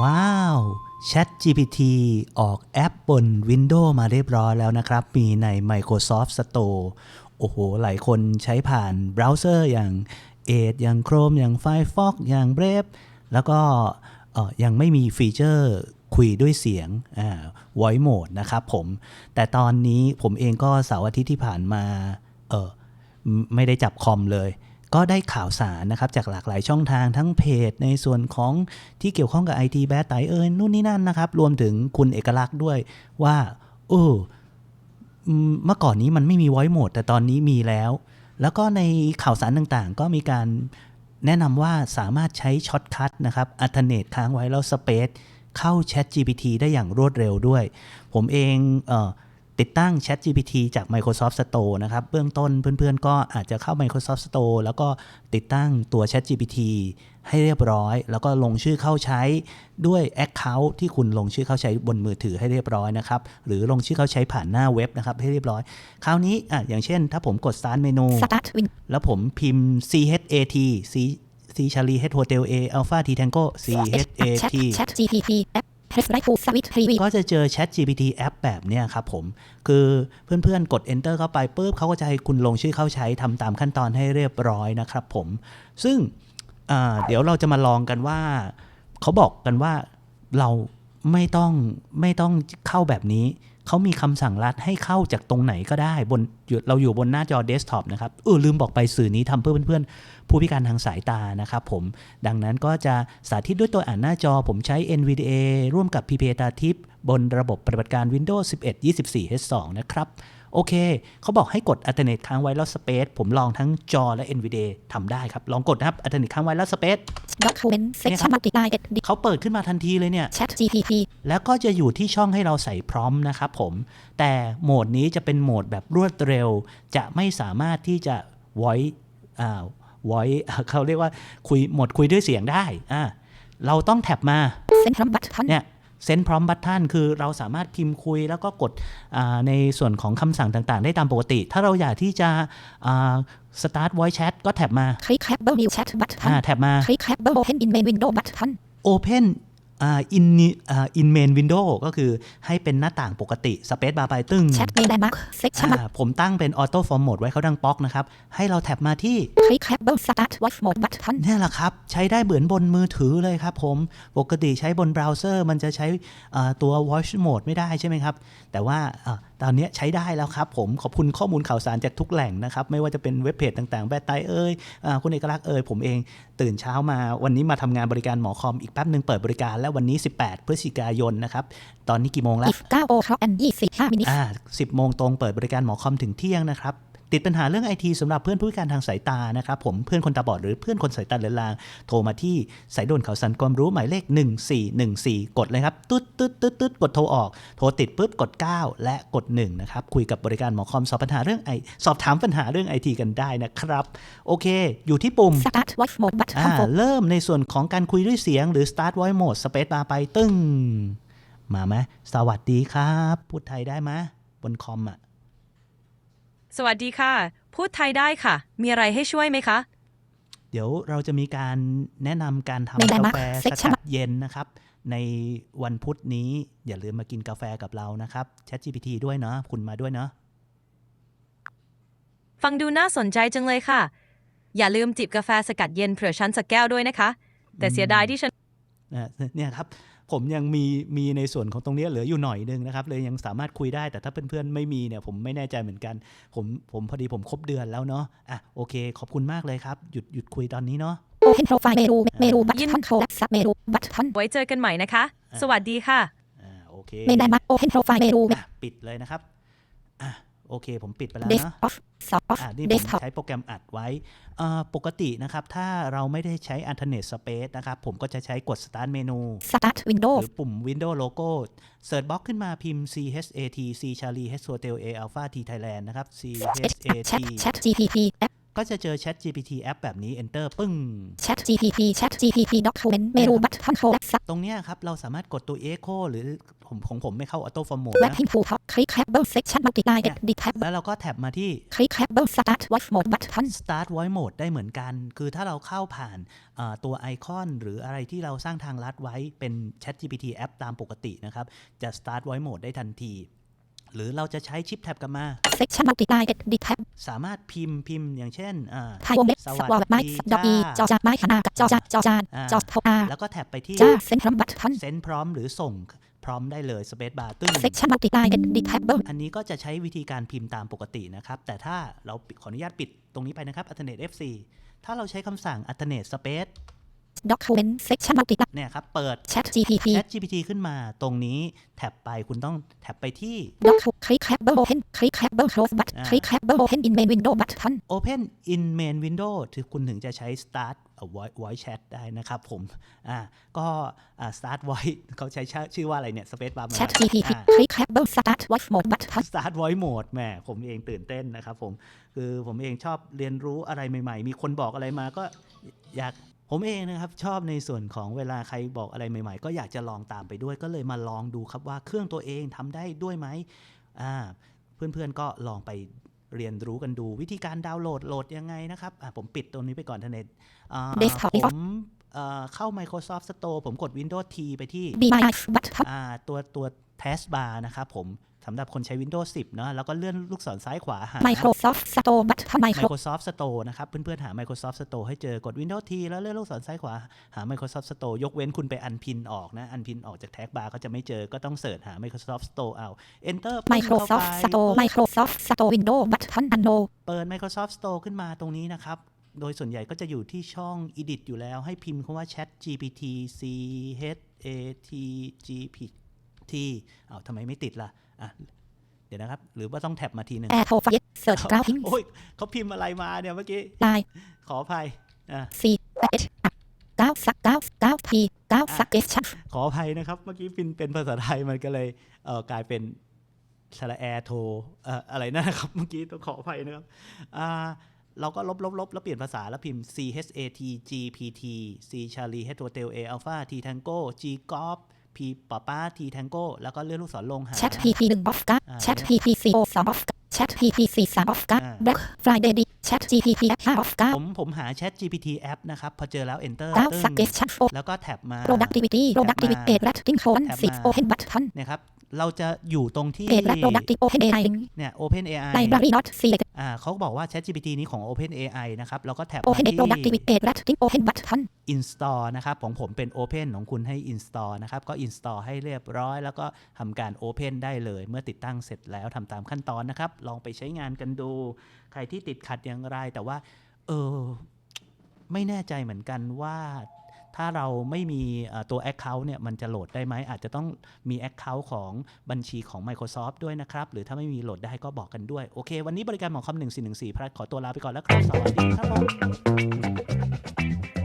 ว้าว Chat GPT ออกแอปบน Windows มาเรียบร้อยแล้วนะครับ มีใน Microsoft Store โอ้โห หลายคนใช้ผ่านเบราว์เซอร์อย่าง Edge อย่าง Chrome อย่าง Firefox อย่าง Brave แล้วก็ยังไม่มีฟีเจอร์คุยด้วยเสียงอ่า voice mode นะครับผม แต่ตอนนี้ผมเองก็เสาร์อาทิตย์ที่ผ่านมา เออไม่ได้จับคอมเลย ก็ได้ข่าวสารนะครับจากหลากหลายช่องทางทั้งเพจ ในส่วนของที่เกี่ยวข้องกับ IT แบดไตเอิญนู่นนี่นั่นนะครับ รวมถึงคุณเอกลักษณ์ด้วยว่าเออเมื่อก่อนนี้มันไม่มี voice mode แต่ตอนนี้มีแล้ว แล้วก็ในข่าวสารต่างๆ ก็มีการแนะนำว่าสามารถใช้ช็อตคัทนะครับอัลเทอร์เนตค้างไว้แล้วสเปซเข้า Chat GPT ได้อย่างรวดเร็วด้วย ผมเองเออ ติดตั้ง Chat GPT จาก Microsoft Store นะครับ เบื้องต้นเพื่อนๆ ก็อาจจะเข้า Microsoft Store แล้วก็ติดตั้งตัว Chat GPT ให้เรียบร้อย แล้วก็ลงชื่อเข้าใช้ด้วย Account ที่คุณลงชื่อเข้าใช้บนมือถือให้เรียบร้อยนะครับ หรือลงชื่อเข้าใช้ผ่านหน้าเว็บนะครับให้เรียบร้อย คราวนี้อะอย่างเช่น ถ้าผมกด Start Menu Start Win แล้วผมพิมพ์ CHAT C C Charlie H Hotel A Alpha T Tango Chat CHAT Chat GPT App Press right to switch preview ก็ ก็จะเจอ Chat GPT แอปแบบเนี้ยครับผม คือเพื่อนๆ กด Enter เข้าไปปุ๊บเขาก็จะให้คุณลงชื่อเข้าใช้ทำตามขั้นตอนให้เรียบร้อยนะครับผม ซึ่งเดี๋ยวเราจะมาลองกันว่า เขาบอกกันว่าเรา ไม่ต้องไม่ต้องเข้าแบบนี้ เขามีคำสั่งรัดให้เข้าจากตรงไหนก็ได้บนเราอยู่บนหน้าจอเดสก์ท็อปนะครับเออลืมบอกไปสื่อนี้ทำเพื่อเพื่อนๆ ผู้พิการทางสายตานะครับผม ดังนั้นก็จะสาธิตด้วยตัวอ่านหน้าจอผมใช้ NVDA ร่วมกับ PPA t i p บนระบบปฏิบัติการ Windows 11 24 H2 นะครับ โอเค เขาบอกให้กด Alternate ค้างไว้แล้ว Space ผมลองทั้งจอและ NVDA ทำได้ครับ ลองกดนะครับ Alternate ค้างไว้แล้ว Space Document Section Multiply Edit เขาเปิดขึ้นมาทันทีเลยเนี่ย Chat GPT แล้วก็จะอยู่ที่ช่องให้เราใส่พร้อมนะครับผม แต่โหมดนี้จะเป็นโหมดแบบรวดเร็ว จะไม่สามารถที่จะ voice อ่า voice เขาเรียกว่าคุยโหมดคุยด้วยเสียงได้อ่าเราต้องแท็บมา Send from button เนี่ย เซนพร้อมบัตทันคือเราสามารถพิมพ์คุยแล้วก็กดอ่าในส่วนของคำสั่งต่างๆ ได้ตามปกติ ถ้าเราอยากที่จะอ่า start voice chat ก็แท็บมา Clickable New Chat อ่า button แท็บมา Clickable Open in Main Window button open อ่า in อ่า in main window ก็คือให้เป็นหน้าต่างปกติ space bar ไปตึ้ง Chat Main Landmark Section อ่าผมตั้งเป็น auto form mode ไว้เขาดังป๊อกนะครับ ให้เราแท็บมาที่ Clickable Start Voice Mode button เนี่ยแหละครับ ใช้ได้เหมือนบนมือถือเลยครับผม ปกติใช้บนเบราว์เซอร์ มันจะใช้อ่าตัว voice mode ไม่ได้ใช่ไหมครับ แต่ว่าอ่าตอนเนี้ยใช้ได้แล้วครับผมขอบคุณข้อมูลข่าวสารจากทุกแหล่งนะครับ ไม่ว่าจะเป็นเว็บเพจต่างๆ แบตไตเอ่ยอาคุณเอกลักษณ์เอ่ยผมเองตื่นเช้ามาวันนี้มาทำงานบริการหมอคอมอีกแป๊บหนึ่งเปิดบริการแล้ววันนี้ 18 พฤศจิกายนนะครับ ตอนนี้กี่โมงแล้ว If 9 o'clock and 25 minutes อ่า10 โมงตรงเปิดบริการหมอคอมถึงเที่ยงนะครับ ติดปัญหาเรื่องไอทีสำหรับเพื่อนผู้พิการทางสายตานะครับผมเพื่อนคนตาบอดหรือเพื่อนคนสายตาเลือนลาง โทรมาที่สายด่วนข่าวสารความรู้หมายเลข 1414 กดเลยครับตึ๊ดตึ๊ดตึ๊ดตึ๊ดกดโทรออก โทรติดปุ๊บกด 9 และกด1นะครับคุยกับบริการหมอคอมสอบปัญหาเรื่องไอสอบถามปัญหาเรื่องไอทีกันได้นะครับ โอเค อยู่ที่ปุ่ม Start Voice Mode อ่า button for เริ่มในส่วนของการคุยด้วยเสียงหรือ start voice mode space bar ไปตึ้งมาไหมสวัสดีครับ พูดไทยได้ไหมบนคอมอะ สวัสดีค่ะ พูดไทยได้ค่ะ มีอะไรให้ช่วยไหมคะ เดี๋ยวเราจะมีการแนะนำการทำไม่ได้กามั้ยแฟส section กัดเย็นนะครับ ในวันพุธนี้อย่าลืมมากินกาแฟกับเรานะครับ ChatGPT ด้วยเนาะคุณมาด้วยเนาะฟังดูน่าสนใจจังเลยค่ะ อย่าลืมจิบกาแฟสกัดเย็นเผื่อฉันสักแก้วด้วยนะคะ แต่เสียดายที่ฉันนะเนี่ยครับ ผมยังมีมีในส่วนของตรงนี้เหลืออยู่หน่อยนึงนะครับเลยยังสามารถคุยได้แต่ถ้าเพื่อนๆไม่มีเนี่ยผมไม่แน่ใจเหมือนกัน ผมผมพอดีผมครบเดือนแล้วเนาะอะโอเค ขอบคุณมากเลยครับ หยุดหยุดคุยตอนนี้เนาะ Open Profile Menu Menu button Collapse Sub Menu button ไว้เจอกันใหม่นะคะ สวัสดีค่ะอ่าโอเค Main Landmark Open Profile Menu อะปิดเลยนะครับอะ โอเค ผมปิดไปแล้วเนาะ Desktop Soft อ่านี่ผม Desktop ใช้โปรแกรมอัดไว้อ่าปกตินะครับ ถ้าเราไม่ได้ใช้ Alternate Space นะครับ ผมก็จะใช้กด Start Menu Start ห Windows รือปุ่ม Windows Logo Search Box ขึ้นมาพิมพ์ CHAT C Charlie H Hotel A Alpha T Thailand นะครับ CHAT Chat Chat GPT App ก็จะเจอ Chat GPT แอปแบบนี้ Enter ปึ้ง Chat GPT Chat GPT document เมนูบัตรทันโคดักซับตรงเนี้ยครับเราสามารถกดตัว Echo หรือผมของผมไม่เข้า Auto Format เว็บนะพิมพ์ผูกคลิกแคปเบิลเซ็กชันมัลติไลน์เอ็ดดิแท็บแล้วเราก็แท็บมาที่คลิกแคปเบิลสตาร์ท voice mode บัตรทัน Start Voice Mode ได้เหมือนกัน คือถ้าเราเข้าผ่านเอ่อตัวไอคอนหรืออะไรที่เราสร้างทางลัดไว้เป็น Chat GPT แอปตามปกตินะครับ จะ Start Voice Mode ได้ทันที หรือเราจะใช้ชิปแท็บกลับมาเซ็กชันมัลติไลน์เอ็ดดิแท็บสามารถพิมพ์พิมพ์อย่างเช่นอ่าไทยวงเล็บสสวัสวอลไม้ดีดอกอีจอจ้าจาไม้ขนาดจอจาจอจานอ่าจอโทอาแล้วก็แท็บไปที่จ้าเซ็นทรัมบัตรทันเซนพร้อมหรือส่งพร้อมได้เลย Space Bar ตึ้งเซ็กชันมัลติไลน์เอ็ดดิแท็บเบิลอันนี้ก็จะใช้วิธีการพิมพ์ตามปกตินะครับ แต่ถ้าเราปิดขออนุญาตปิดตรงนี้ไปนะครับ Alternate F4 ถ้าเราใช้คำสั่ง Alternate Space ด็อกเมนต์เซ็กชันมัลติไลน์เนี่ยครับ เปิดแชท GPT Chat GPT ขึ้นมาตรงนี้แท็บไปคุณต้องแท็บไปที่ด็อกคลิกแคปเบิลโอเพนคลิกแคปเบิลโคลสบัตอ่าคลิกแคปเบิลโอเพนอินเมนวินโดว์บัตทัน Open in Main Window ถึงคุณถึงจะใช้ Start Voice Voice Chat ได้นะครับผมอ่าก็อ่า Start Voice เขาใช้ชื่อชื่อว่าอะไรเนี่ย Space Bar มาแชท GPT อ่าคลิกแคปเบิลสตาร์ท voice mode บัตทัน Start Voice Mode แหมผมเองตื่นเต้นนะครับผมคือผมเองชอบเรียนรู้อะไรใหม่ ๆ มีคนบอกอะไรมาก็อยาก ผมเองนะครับชอบในส่วนของเวลาใครบอกอะไรใหม่ ๆ ก็อยากจะลองตามไปด้วย ก็เลยมาลองดูครับว่าเครื่องตัวเองทำได้ด้วยไหมอ่าเพื่อนๆก็ลองไปเรียนรู้กันดูวิธีการดาวน์โหลดโหลดยังไงนะครับอะผมปิดตรงนี้ไปก่อนทเน็ตอ่า Desktop ผมเอ่อเข้า Microsoft Store ผมกด Windows T ไปที่ B I F บัตทันอ่าตัวตัว task bar นะครับผม สำหรับคนใช้ Windows 10 เนอะแล้วก็เลื่อนลูกศรซ้ายขวาหา Microsoft Store บัตทัน Micro Microsoft Store นะครับ เพื่อนๆ หา Microsoft Store ให้เจอกด Windows T แล้วเลื่อนลูกศรซ้ายขวาหา Microsoft Store ยกเว้นคุณไปอันพินออกนะ อันพินออกจากแท็กบาร์ก็จะไม่เจอก็ต้องเสิร์ชหา Microsoft Store เอา Enter ปุ๊บ Microsoft เข้าไป Store Microsoft Store Windows บัตทัน Anno เปิด Microsoft Store ขึ้นมาตรงนี้นะครับโดยส่วนใหญ่ก็จะอยู่ที่ช่อง Edit อยู่แล้วให้พิมพ์คำว่า Chat GPT C H A T G P T อ้าวทำไมไม่ติดล่ะ อะเดี๋ยวนะครับ หรือว่าต้องแท็บมาทีหนึ่ง Air Profile Search Browsing โอ้ยเขาพิมพ์อะไรมาเนี่ยเมื่อกี้ Line ขออภัยอะ C H เก้าสักเก้าเก้า P เก้า suggestion ขออภัยนะครับเมื่อกี้เป็นเป็นภาษาไทยมันก็เลยเออกลายเป็นสระแอโทเอ่ออะไรนะครับเมื่อกี้ต้องขออภัยนะครับอ่าเราก็ลบลบลบแล้วเปลี่ยนภาษาแล้วพิมพ์ C H A T G P T C Charlie H Hotel A Alpha T Tango G Golf P ป้าป้า T Tango แล้วก็เลื่อนลูกศรลงหา Chat PP หนึ่ง of เก้าอ่า Chat PP สี่ O สอง of เก้า Chat PP สี่สาม of เก้าอ่า Black Friday D Chat GPT ห้า of เก้าผมผมหา Chat GPT app นะครับ พอเจอแล้ว enter เก้าตึ้ง suggestion for แล้วก็แท็บมา productivity productivity เอ็ด rating colon แท็บ six มา open button เนี่ยครับ เราจะอยู่ตรงที่เอ็ด productive open AI เนี่ย Open AI library not select อ่าเขาบอกว่า ChatGPT นี้ของ Open AI นะครับเราก็แท็บมา open ที่ productivity เอ็ด rating open button install นะครับของผมเป็น Open ของคุณให้ install นะครับ ก็ install ให้เรียบร้อย แล้วก็ทำการ Open ได้เลย เมื่อติดตั้งเสร็จแล้วทำตามขั้นตอนนะครับ ลองไปใช้งานกันดู ใครที่ติดขัดอย่างไร แต่ว่า เออไม่แน่ใจเหมือนกันว่า ถ้าเราไม่มีตัว Account เนี่ยมันจะโหลดได้ไหม อาจจะต้องมี Account ของบัญชีของ Microsoft ด้วยนะครับ หรือถ้าไม่มีโหลดได้ก็บอกกันด้วย โอเค วันนี้บริการหมอคอม1414พลัดขอตัวลาไปก่อนแล้วครับ สวัสดีครับผม